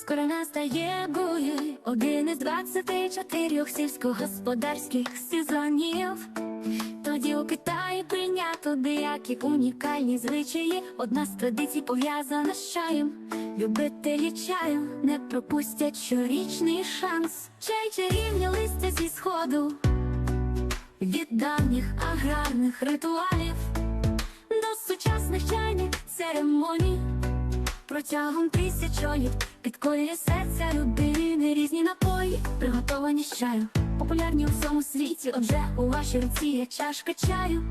Скоро настає гуй, один із двадцяти чотирьох сільськогосподарських сезонів. Тоді у Китаї прийнято деякі унікальні звичаї. Одна з традицій пов'язана з чаєм. Любителі чаю не пропустять щорічний шанс. Чай чарівні листя зі сходу від давніх аграрних ритуалів до сучасних чайних церемоній. Протягом тисячоліт підкорює серця людини різні напої, приготовані з чаю, популярні у всьому світі. Отже, у вашій руці є чашка чаю.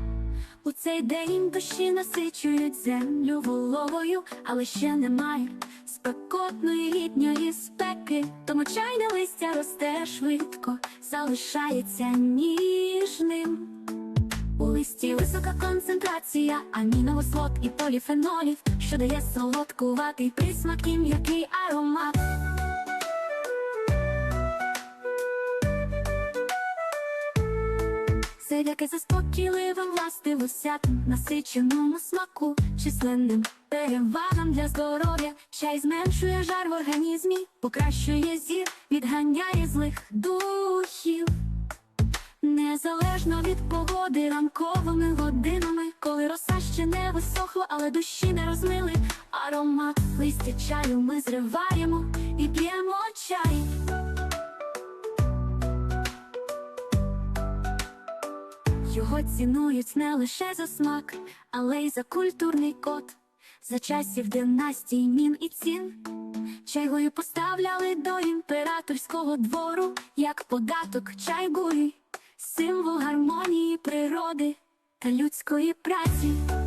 У цей день душі насичують землю вологою, але ще немає спекотної літньої спеки. Тому чайне листя росте швидко, залишається ніжним. У листі висока концентрація амінокислот і поліфенолів, що дає солодкуватий присмак і м'який аромат. Завдяки заспокійливим властивостям, насиченому смаку, численним перевагам для здоров'я, чай зменшує жар в організмі, покращує зір, відганяє злих духів. Незалежно від погоди ранковими годинами, коли роса ще не висохла, але душі не розмили. Аромат листя чаю ми зриваємо і п'ємо чай. Його цінують не лише за смак, але й за культурний код, за часів династій мін і цін. Чайгою поставляли до імператорського двору, як податок чайгурі, символ гармонії природи та людської праці.